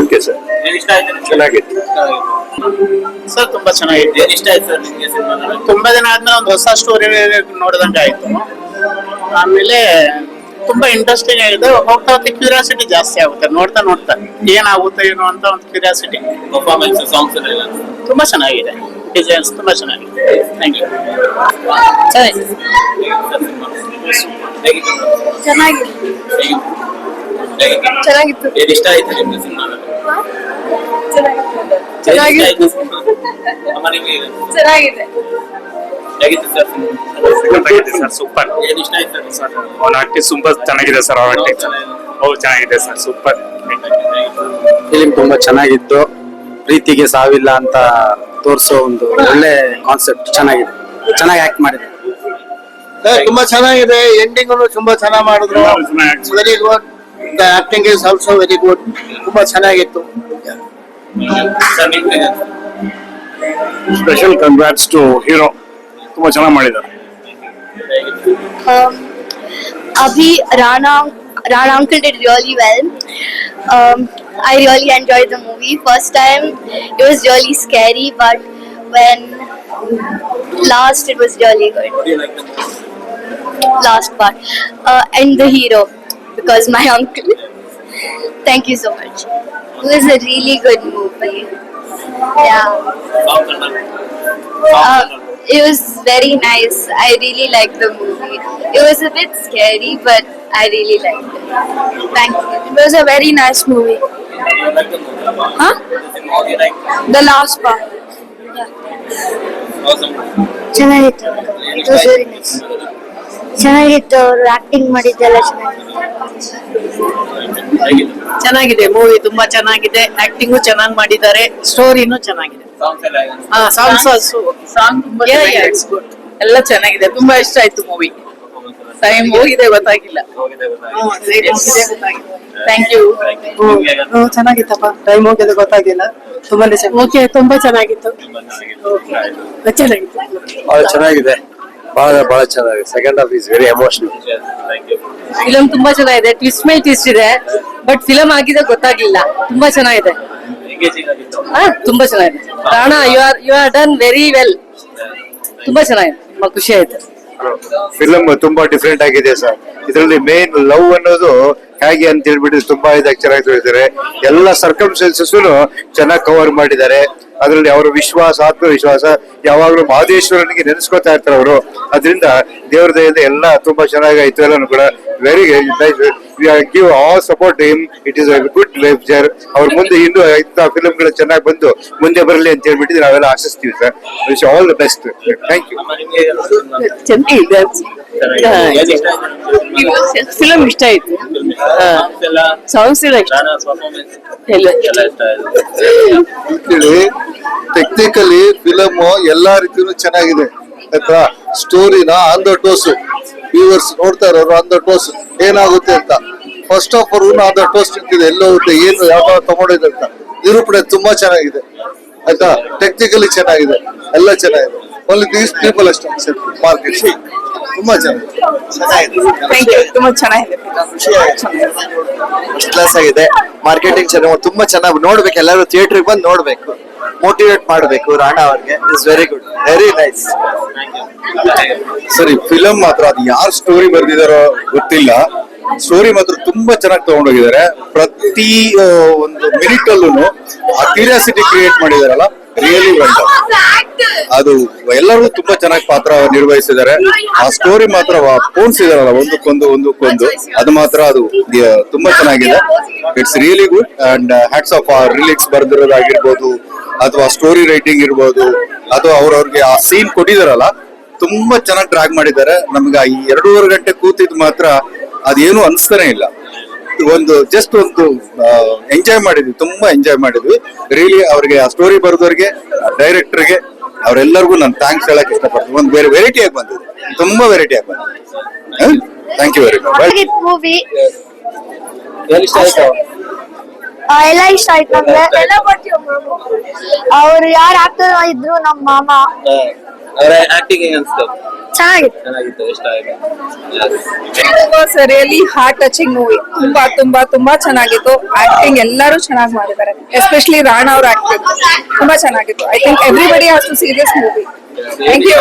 Okay sir. ಇಷ್ಟ ಆಯ್ತು? ಚೆನ್ನಾಗಿತ್ತು. ಸರ್ ತುಂಬಾ ಚೆನ್ನಾಗಿತ್ತು ಏನ್ ಇಷ್ಟ ಆಯ್ತು ಸರ್ ನಿಮ್ಗೆ ಸಿನಿಮಾ ತುಂಬಾ ದಿನ ಆದ್ಮೇಲೆ ಒಂದು ಹೊಸ ಸ್ಟೋರಿ ನೋಡಿದಂಗೆ ಆಯ್ತು. ಆಮೇಲೆ ತುಂಬಾ ಇಂಟ್ರೆಸ್ಟಿಂಗ್ ಆಗಿದೆ. ಹೋಗ್ತಾ ಹೋಗ್ತಾ ಕ್ಯೂರಿಯಾಸಿಟಿ ಜಾಸ್ತಿ ಆಗುತ್ತೆ. ನೋಡ್ತಾ ನೋಡ್ತಾ ಏನಾಗುತ್ತೆ ಏನೋ ಅಂತ ಒಂದು ಕ್ಯೂರಿಯಾಸಿಟಿ ಪರ್ಫಾರ್ಮೆನ್ಸ್ ಸಾಂಗ್ಸ್ ತುಂಬಾ ಚೆನ್ನಾಗಿದೆ. ಡಿಸೈನ್ಸ್ ತುಂಬಾ ಚೆನ್ನಾಗಿದೆ. ಥ್ಯಾಂಕ್ ಯು ಚೆನ್ನಾಗಿದೆ? ಹೇಗಿತ್ತು? ಚೆನ್ನಾಗಿತ್ತು. ಏನ್ ಇಷ್ಟ ಆಯ್ತು ನಿಮ್ಗೆ ಸಿನಿಮಾ? ಅಮ್ಮ ನಿಮ್ಗೆ ಚೆನ್ನಾಗಿದೆ. ಹೇಗಿತ್ತು ಸರ್ ಚೆನ್ನಾಗಿದೆ ಸರ್ ಸೂಪರ್. ಏನ್ ಇಷ್ಟ ಆಯ್ತು ಸರ್? ಅವ್ನ ಆಕ್ಟಿಂಗ್ ತುಂಬಾ ಚೆನ್ನಾಗಿದೆ ಸರ್ ಅವ್ರ ಆಕ್ಟಿಂಗ್ ಹೌದು? ಚೆನ್ನಾಗಿದೆ ಸರ್ ಸೂಪರ್. ಫಿಲಿಂ ತುಂಬಾ ಚೆನ್ನಾಗಿತ್ತು. ಪ್ರೀತಿಗೆ ಸಾವಿಲ್ಲ ಅಂತ ತೋರಿಸೋ ಒಂದು ಒಳ್ಳೆ ಕಾನ್ಸೆಪ್ಟ್ ಚೆನ್ನಾಗಿದೆ. ಚೆನ್ನಾಗಿ ಆಕ್ಟ್ ಮಾಡಿದೆ ತುಂಬಾ ಚೆನ್ನಾಗಿದೆ. ಎಂಡಿಂಗ್ ತುಂಬಾ ಚೆನ್ನಾಗಿ ಮಾಡಿದ್ರು. Very good the acting is also very good ತುಂಬಾ ಚೆನ್ನಾಗಿತ್ತು ಸರ್ ನಿಮ್ಗೆ ಸ್ಪೆಷಲ್ ಕಂಗ್ರಾಟ್ಸ್ ಟು ಹೀರೋ ತುಂಬಾ ಚೆನ್ನಾಗಿ ಮಾಡಿದ್ದಾರೆ um, Abhi Rana Rana uncle did really well. Um, I really enjoyed the movie. First time it was really scary, but when last it was really good. what do you like the most? Last part uh, and the hero because my uncle. Thank you so much. It was a really good movie. Yeah. Uh, it was very nice. I really liked the movie. It was a bit scary, but I really liked it. Thank you. It was a very nice movie. Huh? The last part. Yeah. Awesome. It was very nice. ಚೆನ್ನಾಗಿತ್ತು ಅವರು acting ಮಾಡಿದ್ದೆಲ್ಲ ಚೆನ್ನಾಗಿತ್ತು ಚೆನ್ನಾಗಿದೆ movie ತುಂಬಾ ಚೆನ್ನಾಗಿದೆ acting ಚೆನ್ನಾಗಿ ಮಾಡಿದ್ದಾರೆ ಸ್ಟೋರಿನೂ ಚೆನ್ನಾಗಿದೆ. ಆ ಸಾಂಗ್ಸ್ ಸಾಂಗ್ ಎಲ್ಲ ಚೆನ್ನಾಗಿದೆ. ತುಂಬಾ ಇಷ್ಟ ಆಯ್ತು ಮೂವಿ ಟೈಮ್ ಹೋಗಿದೆ ಗೊತ್ತಾಗಿಲ್ಲ. Thank you ಚೆನ್ನಾಗಿತ್ತಪ್ಪ. ಟೈಮ್ ಹೋಗಿದೆ ಗೊತ್ತಾಗಿಲ್ಲ. ತುಂಬಾ ಓಕೆ ತುಂಬಾ ಚೆನ್ನಾಗಿತ್ತು. ತುಂಬಾ ಚೆನ್ನಾಗಿತ್ತು. ಚೆನ್ನಾಗಿದೆ. ಬಹಳ ಬಹಳ ಚೆನ್ನಾಗಿದೆ. Second half is very emotional. Film ತುಂಬಾ ಚೆನ್ನಾಗಿದೆ. ಟ್ವಿಸ್ಟ್ ಮೇಲೆ ಟ್ವಿಸ್ಟ್ ಇದೆ. ಬಟ್ ಫಿಲಂ ಆಗಿದೆ ಗೊತ್ತಾಗ್ಲಿಲ್ಲ. ತುಂಬಾ ಚೆನ್ನಾಗಿದೆ. ಆ, ತುಂಬಾ ಚೆನ್ನಾಗಿದೆ. Rana you are you are done very well ತುಂಬಾ ಚೆನ್ನಾಗಿದೆ. ತುಂಬಾ ಖುಷಿ ಆಯ್ತು. ಫಿಲಮ್ ತುಂಬಾ ಡಿಫ್ರೆಂಟ್ ಆಗಿದೆ ಸರ್. ಇದರಲ್ಲಿ ಮೇನ್ ಲವ್ ಅನ್ನೋದು ಹೇಗೆ ಅಂತ ಹೇಳ್ಬಿಟ್ಟು ತುಂಬಾ ಇದಾಗಿ ಚೆನ್ನಾಗಿ ತೋರಿಸಿದ್ದಾರೆ ಎಲ್ಲ ಸರ್ಕಮ್ಸ್ಟೆನ್ಸಸ್ ಚೆನ್ನಾಗಿ ಕವರ್ ಮಾಡಿದ್ದಾರೆ. ಅದರಲ್ಲಿ ಅವರ ವಿಶ್ವಾಸ, ಆತ್ಮವಿಶ್ವಾಸ, ಯಾವಾಗಲೂ ಮಹದೇಶ್ವರನಿಗೆ ನೆನೆಸ್ಕೊತಾ ಇರ್ತಾರೆ ಅವರು. ಅದರಿಂದ ದೇವ್ರ ದಯದಿಂದ ಎಲ್ಲ ತುಂಬಾ ಚೆನ್ನಾಗಿ ಆಯ್ತು ಎಲ್ಲಾನು ಕೂಡ. Very give all support him it is a good lecture ಅವ್ರ ಮುಂದೆ ಇನ್ನೂ ಇಂಥ ಫಿಲ್ಮ್ಗಳು ಚೆನ್ನಾಗಿ ಬಂದು ಮುಂದೆ ಬರಲಿ ಅಂತ ಹೇಳ್ಬಿಟ್ಟು ನಾವೆಲ್ಲ ಆಶಿಸ್ತೀವಿ sir wish all the best thank you film? ಚೆನ್ನಾಗಿದೆ. ಇಷ್ಟ? ಆಯ್ತು. ಸಾಂಗ್ಸ್ ಎಲ್ಲ. ಟೆಕ್ನಿಕಲಿ ಫಿಲಮ್ ಎಲ್ಲಾ ರೀತಿಯೂ ಚೆನ್ನಾಗಿದೆ. ಆಯ್ತಾ ಸ್ಟೋರಿನ ಆನ್ ದ ಟೋಸ್ ವ್ಯೂವರ್ಸ್ ನೋಡ್ತಾ ಇರೋರು ಆನ್ ದ ಟೋಸ್ ಏನಾಗುತ್ತೆ ಅಂತ. First of all on the toss ನಿಂತಿದೆ. ಎಲ್ಲ ಹೋಗುತ್ತೆ ಏನು ಯಾವ ತಗೊಂಡಿದೆ ಅಂತ. ನಿರೂಪಣೆ ತುಂಬಾ ಚೆನ್ನಾಗಿದೆ. ಆಯ್ತಾ? ಟೆಕ್ನಿಕಲಿ ಚೆನ್ನಾಗಿದೆ. ಎಲ್ಲ ಚೆನ್ನಾಗಿದೆ. ಓನ್ಲಿ ದೀಸ್ ಪೀಪಲ್ ಅಷ್ಟೇ ಮಾರ್ಕೆಟ್ ತುಂಬಾ ಚೆನ್ನಾಗಿದೆ. ಥ್ಯಾಂಕ್ ಯು ತುಂಬಾ ಚೆನ್ನಾಗಿದೆ. ಫಸ್ಟ್ ಕ್ಲಾಸ್ ಆಗಿದೆ. ಮಾರ್ಕೆಟಿಂಗ್ ಚೆನ್ನಾಗಿ ತುಂಬಾ ಚೆನ್ನಾಗಿ ನೋಡ್ಬೇಕು. ಎಲ್ಲರೂ ಥಿಯೇಟರ್ಗೆ ಬಂದು ನೋಡ್ಬೇಕು. ಮೋಟಿವೇಟ್ ಮಾಡಬೇಕು ರಾಣಾ ಅವ್ರಿಗೆ. Is very good very nice ಸರಿ ಫಿಲಮ್ ಮಾತ್ರ ಅದು ಯಾರು ಸ್ಟೋರಿ ಬರೆದಿದಾರೋ ಗೊತ್ತಿಲ್ಲ. ಸ್ಟೋರಿ ಮಾತ್ರ ತುಂಬಾ ಚೆನ್ನಾಗಿ ತಗೊಂಡೋಗಿದ್ದಾರೆ. ಪ್ರತಿ ಒಂದು ಮಿನಿಟ್ ಅಲ್ಲೂ ಆ ಕ್ಯೂರಿಯಾಸಿಟಿ ಕ್ರಿಯೇಟ್ ಮಾಡಿದಾರಲ್ಲ ರಿಯಲಿ ವೆಲ್ ಅದು ಎಲ್ಲರೂ ತುಂಬಾ ಚೆನ್ನಾಗಿ ಪಾತ್ರ ನಿರ್ವಹಿಸಿದ್ದಾರೆ. ಆ ಸ್ಟೋರಿ ಮಾತ್ರ ಪೋಣಿಸಿದಾರಲ್ಲ ಒಂದಕ್ಕೊಂದು ಒಂದಕ್ಕೊಂದು. ಅದು ಮಾತ್ರ ಅದು ಆ, ತುಂಬಾ ಚೆನ್ನಾಗಿದೆ. It's really good and hats off lyrics ಬರ್ದಿರೋದಾಗಿರ್ಬೋದು ಅಥವಾ ಸ್ಟೋರಿ ರೈಟಿಂಗ್ ಇರ್ಬೋದು ಅಥವಾ ಅವ್ರವ್ರಿಗೆ ಆ ಸೀನ್ ಕೊಟ್ಟಿದಾರಲ್ಲ ತುಂಬಾ ಚೆನ್ನಾಗಿ ಡ್ರಾಗ್ ಮಾಡಿದ್ದಾರೆ. ನಮ್ಗೆ ಈ ಎರಡೂವರೆ ಗಂಟೆ ಕೂತಿದ್ ಮಾತ್ರ ಅದೇನು ಅನ್ಸ್ತಾನೆ ಇಲ್ಲ. ಒಂದು ಜಸ್ಟ್ ಒಂದು ಎಂಜಾಯ್ ಮಾಡಿದ್ವಿ ತುಂಬಾ ಎಂಜಾಯ್ ಮಾಡಿದ್ವಿ. ರಿಯಲಿ ಅವ್ರಿಗೆ ಆ ಸ್ಟೋರಿ ಬರೆದವ್ರಿಗೆ ಡೈರೆಕ್ಟರ್ಗೆ ಅವರೆಲ್ಲರಿಗೂ ನಾನು ಥ್ಯಾಂಕ್ಸ್ ಹೇಳಕ್ ಇಷ್ಟಪಡ್ತೀನಿ. ಒಂದು ಬೇರೆ ವೆರೈಟಿ ಆಗಿ ಬಂದಿದೆ. ತುಂಬಾ ವೆರೈಟಿ ಆಗಿ ಬಂದಿದೆ. Thank you very much movie ಎಲ್ಲ ಇಷ್ಟ ಆಯ್ತು ನಮ್ಗೆ. ಅವ್ರು ಯಾರು ಆಕ್ಟರ್ ಇದ್ರು ನಮ್ಮ ಮಾಮ. ಅವರ ಆಕ್ಟಿಂಗ್ ಹೆಂಗ್ ಅನ್ಸ್ತು? ಚೆನ್ನಾಗಿತ್ತು. ಚೆನ್ನಾಗಿತ್ತು ಇಷ್ಟ ಆಯ್ತು? ರಿಯಲಿ ಹಾರ್ಟ್ ಟಚಿಂಗ್ ಮೂವಿ ತುಂಬಾ ತುಂಬಾ ತುಂಬಾ ಚೆನ್ನಾಗಿತ್ತು. ಆಕ್ಟಿಂಗ್ ಎಲ್ಲರೂ ಚೆನ್ನಾಗಿ ಮಾಡಿದ್ದಾರೆ. ಎಸ್ಪೆಷಲಿ ರಾಣಾ ಅವ್ರ ಆಕ್ಟಿಂಗ್ ತುಂಬಾ ಚೆನ್ನಾಗಿತ್ತು. I think everybody has to serious movie thank you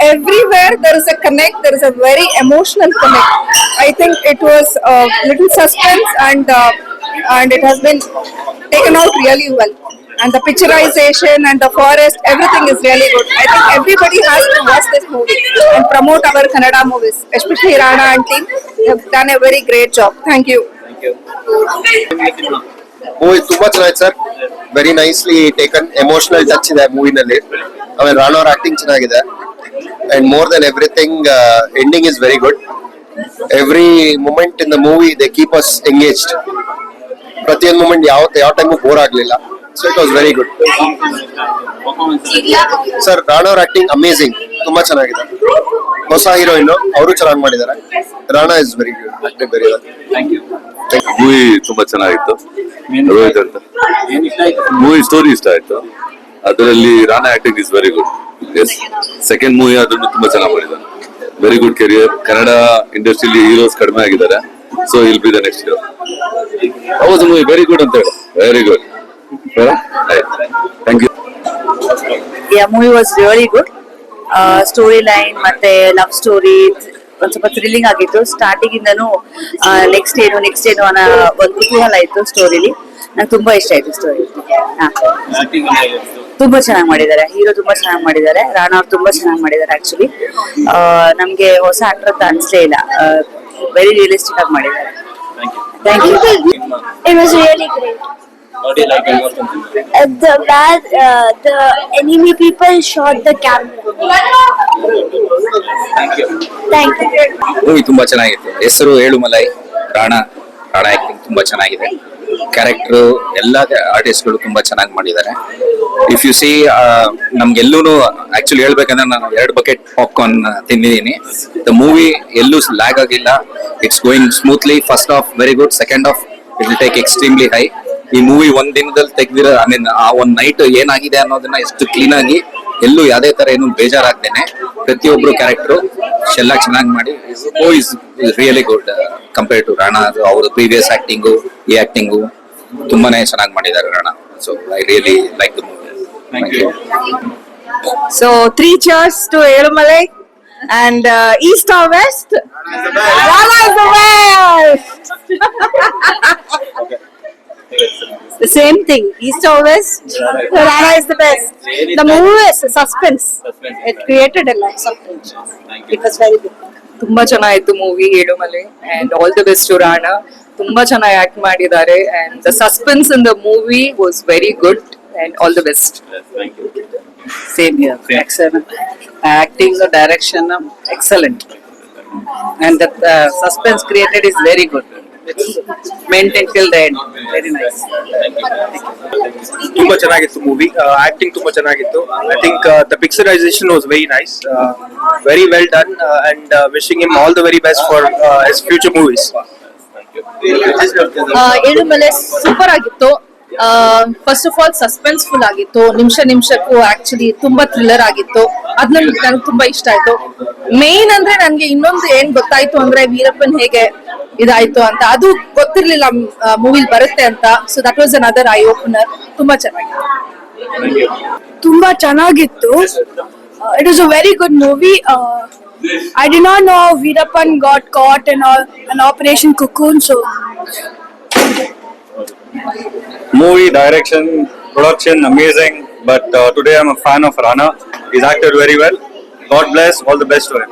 everywhere there is a connect there is a very emotional connect i think it was a little suspense and uh, and it has been taken out really well and the picturization and the forest everything is really good i think everybody has to watch this movie and promote our kannada movies especially rana and team they have done a very great job thank you movie ತುಂಬಾ ಚೆನ್ನಾಗಿದೆ sir very nicely taken emotional touch ಇದೆ ಮೂವಿನಲ್ಲಿ ಆಮೇಲೆ ರಾಣೋ acting ಚೆನ್ನಾಗಿದೆ And more than everything ending is very good every moment in the movie they keep us engaged ಪ್ರತಿಯೊಂದು moment ಯಾವ ಯಾವ time bore ಆಗಲಿಲ್ಲ. So it was very good sir ರಾಣವ್ರ acting amazing ತುಂಬಾ ಚೆನ್ನಾಗಿದೆ. ಹೊಸ ಹೀರೋಯಿನ್ ಅವರು ಚೆನ್ನಾಗಿ ಮಾಡಿದ್ದಾರೆ. Rana is very good acting very movie ತುಂಬಾ ಚೆನ್ನಾಗಿತ್ತು. ಮೂವಿ ಸ್ಟೋರಿ ಇಷ್ಟ ಆಯ್ತು. ಅದರಲ್ಲಿ Rana acting is very good as second movie ಅದನ್ನು ತುಂಬಾ ಚೆನ್ನಾಗಿ ಮಾಡಿದ್ದಾರೆ. ವೆರಿ ಗುಡ್ ಕೆರಿಯರ್ ಕನ್ನಡ ಇಂಡಸ್ಟ್ರಿಲಿ ಹೀರೋಸ್ ಕಡಿಮೆ ಆಗಿದ್ದಾರೆ. So I'll be the next hero ಹೌದು ಮೂವಿ ವೆರಿ ಗುಡ್ ಅಂತ ಹೇಳಿ. Very good thank you yeah movie was very good story line ಮತ್ತೆ ಲವ್ ಸ್ಟೋರಿ ಒಂದ್ ಸ್ವಲ್ಪ ಥ್ರಿಲ್ಲಿಂಗ್ ಆಗಿತ್ತು. ಸ್ಟಾರ್ಟಿಂಗ್ ಇಂದನು ನೆಕ್ಸ್ಟ್ ಏನು ನೆಕ್ಸ್ಟ್ ಏನು ಅನ್ನೋ ಒಂದು ಕುತೂಹಲ ಇತ್ತು ಸ್ಟೋರಿಲಿ ನಂಗೆ ತುಂಬಾ ಇಷ್ಟ ಆಯ್ತು ಸ್ಟೋರಿ ಆಕ್ಟಿಂಗ್ ಹೇಗಿತ್ತು ತುಂಬಾ ಚೆನ್ನಾಗಿ ಮಾಡಿದ್ದಾರೆ. ಹೀರೋ ತುಂಬಾ ಚೆನ್ನಾಗಿ ಮಾಡಿದ್ದಾರೆ. ರಾಣಾ ಅವ್ರು ತುಂಬಾ ಚೆನ್ನಾಗಿ ಮಾಡಿದ್ದಾರೆ ಆಕ್ಚುಲಿ ನಮ್ಗೆ ಹೊಸ ಆಕ್ಟರ್ ಅಂತ ಅನ್ಸಲೇ ಇಲ್ಲ. ವೆರಿ ರಿಯಲಿಸ್ಟಿಕ್ ಆಗಿ ಮಾಡಿದ್ದಾರೆ. Thank you the bad, uh, the enemy people shot the camera. Thank you. Movie ತುಂಬಾ ಚೆನ್ನಾಗಿತ್ತು. ಹೆಸರು ಏಳುಮಲೈ ರಾಣಾ ರಾಣಾ ಆಕ್ಟಿಂಗ್ ತುಂಬಾ ಚೆನ್ನಾಗಿದೆ. ಕ್ಯಾರೆಕ್ಟರ್ ಎಲ್ಲ ಆರ್ಟಿಸ್ಟ್ಗಳು ತುಂಬಾ ಚೆನ್ನಾಗಿ ಮಾಡಿದ್ದಾರೆ. ಇಫ್ ಯು ಸಿ ನಮ್ಗೆಲ್ಲೂ ಆಕ್ಚುಲಿ ಹೇಳ್ಬೇಕಂದ್ರೆ ನಾನು ಎರಡು ಬಕೆಟ್ ಪಾಪ್ಕಾರ್ನ್ ತಿಂದಿದ್ದೀನಿ. ದ ಮೂವಿ ಎಲ್ಲೂ ಲ್ಯಾಗ್ ಆಗಿಲ್ಲ. It's going smoothly first half very good second half it will take extremely high ಈ ಮೂವಿ ಒಂದ್ ದಿನದಲ್ಲಿ ತೆಗ್ದಿರೋ ಐ ಮೀನ್ ಆ ಒಂದ್ ನೈಟ್ ಏನಾಗಿದೆ ಅನ್ನೋದನ್ನ ಎಷ್ಟು ಕ್ಲೀನ್ ಆಗಿ ಎಲ್ಲೂ ಯಾವ್ದೇ ತರ ಏನು ಬೇಜಾರಾಗ್ದೇನೆ. ಪ್ರತಿಯೊಬ್ರು ಕ್ಯಾರೆಕ್ಟರ್ ಎಲ್ಲ ಚೆನ್ನಾಗಿ ಮಾಡಿ. ಓ is really good compare to Rana ಅವ್ರ ಪ್ರೀವಿಯಸ್ ಆಕ್ಟಿಂಗು ಈ ಆಕ್ಟಿಂಗು ತುಂಬಾನೇ ಚೆನ್ನಾಗಿ ಮಾಡಿದ್ದಾರೆ Rana so I really like the movie Thank you. So three cheers to Elumalai and uh, east or west? Rana is the best. the same thing, east or west? Rana is the best. The movie is suspense. Suspense. It created a lot of tension. Thank It was very good. ತುಂಬಾ ಚೆನ್ನಾಗಿತ್ತು movie Elumale and all the best to Rana. ತುಂಬಾ ಚೆನ್ನಾಗಿ act ಮಾಡಿದ್ದಾರೆ. And the suspense in the movie was very good and all the best Yes, thank you. Same here Same. Excellent acting direction excellent and the suspense created is very good maintain till the end very nice ತುಂಬಾ ಚೆನ್ನಾಗಿತ್ತು movie acting ತುಂಬಾ ಚೆನ್ನಾಗಿತ್ತು. I think the picturisation was very nice very well done and wishing him all the very best for his future movies Elumale super ಆಗಿತ್ತು. First of all suspenseful ಆಗಿತ್ತು. ನಿಮಿಷ ನಿಮಿಷಕ್ಕೂ actually ತುಂಬಾ thriller ಆಗಿತ್ತು. ಅದ್ನ ನನಗೆ ನಂಗೆ ತುಂಬಾ ಇಷ್ಟ ಆಯ್ತು. ಮೇನ್ ಅಂದ್ರೆ ನನ್ಗೆ ಇನ್ನೊಂದು ಏನ್ ಗೊತ್ತಾಯ್ತು ಅಂದ್ರೆ ವೀರಪ್ಪನ್ ಹೇಗೆ ಇದಾಯ್ತು ಅಂತ ಅದು ಗೊತ್ತಿರ್ಲಿಲ್ಲ ಮೂವಿಲ್ ಬರುತ್ತೆ ಅಂತ so that was another eye opener ತುಂಬಾ ಚೆನ್ನಾಗಿತ್ತು ತುಂಬಾ ಚೆನ್ನಾಗಿತ್ತು it was a very good movie I did not know Veerappan got caught and an operation cocoon so Movie direction, production, amazing. But today today I'm a fan of Rana. he acted very well. God bless. All the best to him.